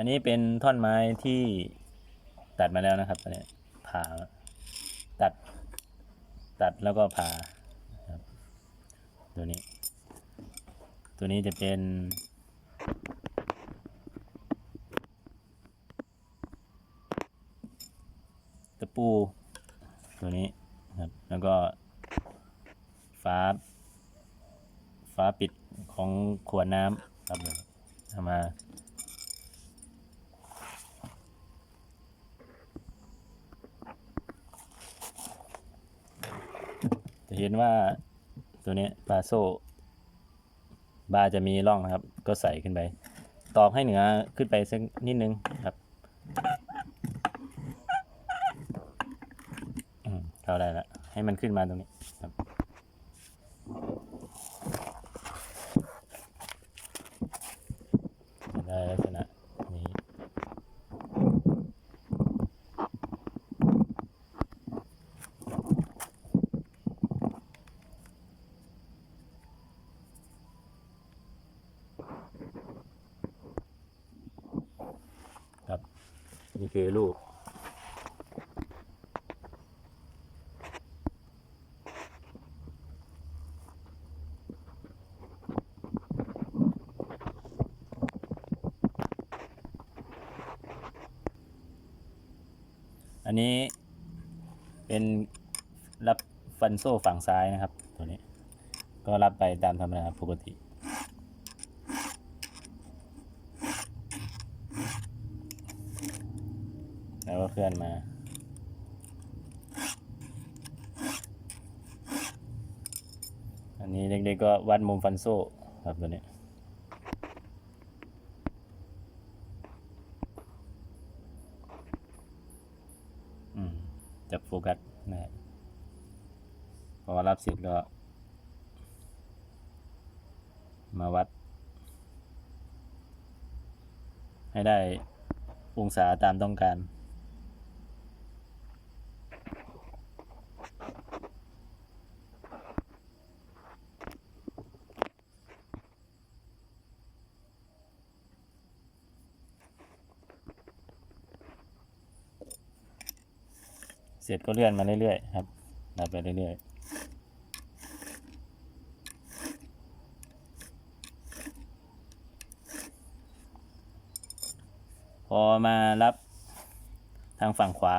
อันนี้เป็นท่อนไม้ที่ตัดมาแล้วนะครับอันนี้ผ่าตัดตัดแล้วก็ผ่าตัวนี้ ตัวนี้จะเป็น ตะปูตัวนี้ครับแล้วก็ฟ้าฟ้าปิดของขวดน้ำครับเอามา เห็นว่าตัวนี้บาโซบาจะมีร่องนะครับ ก็ใส่ขึ้นไป ตอกให้เหนือขึ้นไปสักนิดนึงครับอืมเข้าได้ละให้มันขึ้นมาตรงนี้ครับจะได้ลักษณะนี้ ครับ นี่คือลูก อันนี้เป็นรับฟันโซ่ฝั่งซ้ายนะครับ ตัวนี้ ก็รับไปตามธรรมดาปกติ แล้วก็เคลื่อนมา อันนี้เด็กๆก็วัดมุมฟันโซ่ครับตัวนี้จับโฟกัสนะฮะพอรับเสร็จก็ มาวัด ให้ได้องศาตามต้องการ ร็จก็เลื่อนมาเรื่อยๆครับดับไปเรื่อยๆพอมารับทางฝั่งขวา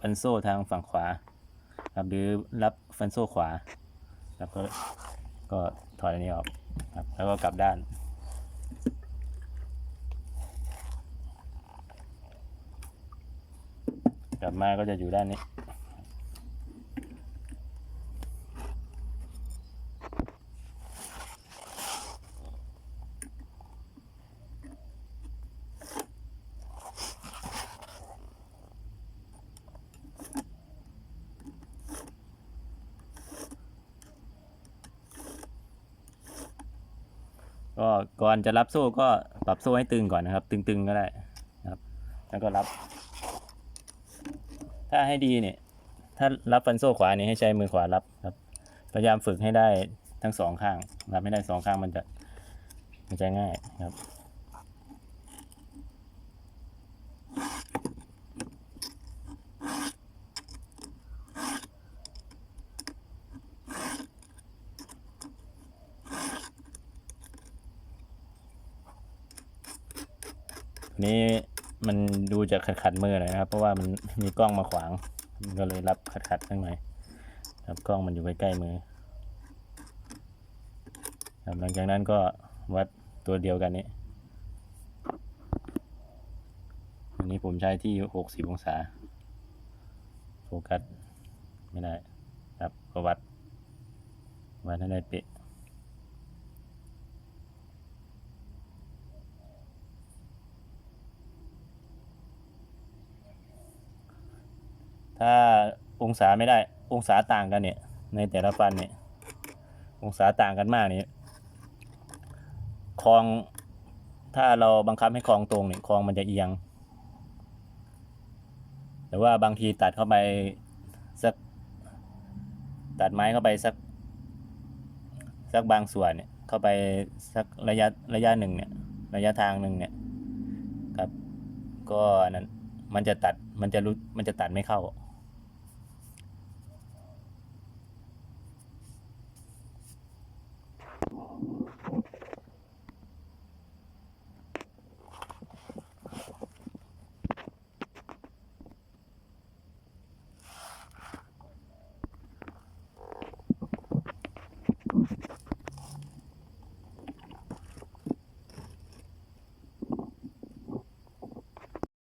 ฟันโซ่ทางฝั่งขวาครับหรือรับฟันโซ่ขวาครับก็ก็ถอดอันนี้ออกครับแล้วก็กลับด้านกลับมาก็จะอยู่ด้านนี้ ก็ก่อนจะรับโซ่ก็ปรับโซ่ให้ตึงก่อนนะครับ ตึงๆก็ได้นะครับ แล้วก็รับ ถ้าให้ดีเนี่ย ถ้ารับฟันโซ่ขวาเนี่ยให้ใช้มือขวารับครับ พยายามฝึกให้ได้ทั้งสองข้างรับไม่ได้สองข้างมันจะมันจะง่ายครับ นี้มันดูจะขัดขัดมือหน่อยนะครับ เพราะว่ามันมีกล้องมาขวาง มันก็เลยรับขัดขัดข้างในครับกล้องมันอยู่ใกล้ๆมือครับหลังจากนั้นก็วัดตัวเดียวกันนี้อันนี้ผมใช้ที่หกสิบองศา โฟกัส ไม่ได้ ครับก็วัด วัดให้ได้เป๊ะ ถ้าองศาไม่ได้องศาต่างกันเนี่ย ในแต่ละฟันเนี่ย องศาต่างกันมากเนี่ยคองถ้าเราบังคับให้คลองตรงเนี่ยคลองมันจะเอียง แต่ว่าบางทีตัดเข้าไปสักตัดไม้เข้าไปสัก สักบางส่วนเนี่ยเข้าไปสักระยะระยะหนึ่งเนี่ย ระยะทางหนึ่งเนี่ยครับ ก็นั่นมันจะตัดมันจะรู้มันจะตัดไม่เข้า